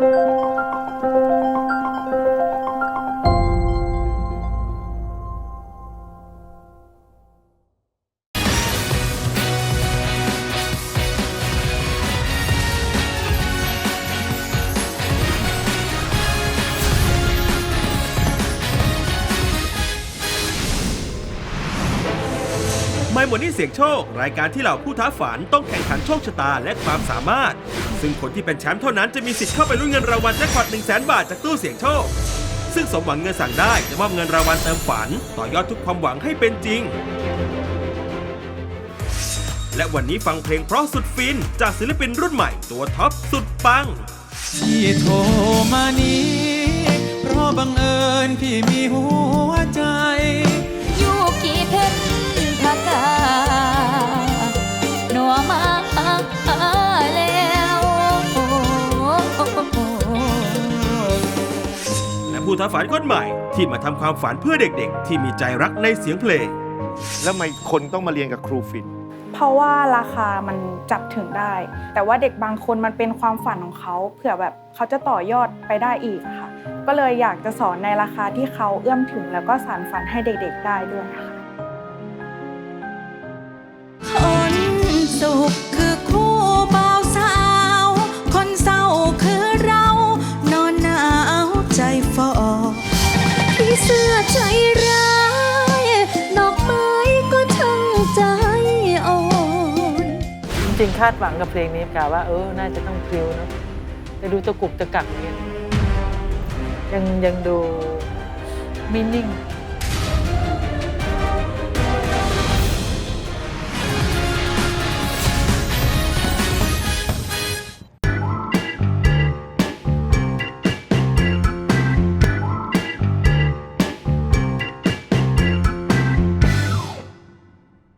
thank you ไม่หมดนี่เสียงโชค รายการที่เหล่าผู้ท้าฝันต้องแข่งขันโชคชะตาและความสามารถ ซึ่งคนที่เป็นแชมป์เท่านั้นจะมีสิทธิ์เข้าไปลุ้นเงินรางวัลแจ็คพอต1 0 0 0 0แบาทจากตู้เสียงโชค ซึ่งสมหวังเงินสั่งได้จะมอบเงินรางวัลเติมฝัน ต่อยอดทุกความหวังให้เป็นจริง และวันนี้ฟังเพลงเพราะสุดฟิน จากศิลปินรุ่นใหม่ตัวท็อปสุดปัง ที่โทรมานี้ เพราะบังเอิญพี่มีหัว วมาแล้วและผู้ท้าฝันคนใหม่ที่มาทำความฝันเพื่อเด็กๆ ที่มีใจรักในเสียงเพลง แล้วทำไมคนต้องมาเรียนกับครูฟิน เพราะว่าราคามันจับถึงได้ แต่ว่าเด็กบางคนมันเป็นความฝันของเขาเผื่อแบบเขาจะต่อยอดไปได้อีกอะค่ะ ก็เลยอยากจะสอนในราคาที่เขาเอื้อมถึงแล้วก็สานฝันให้เด็กๆได้ด้วยค่ะ จริงคาดหวังกับเพลงนี้กะว่าเออน่าจะต้องพริ้วเนาะแต่ดูตะกุกตะกักเนี่ยยังยังดูไม่นิ่ง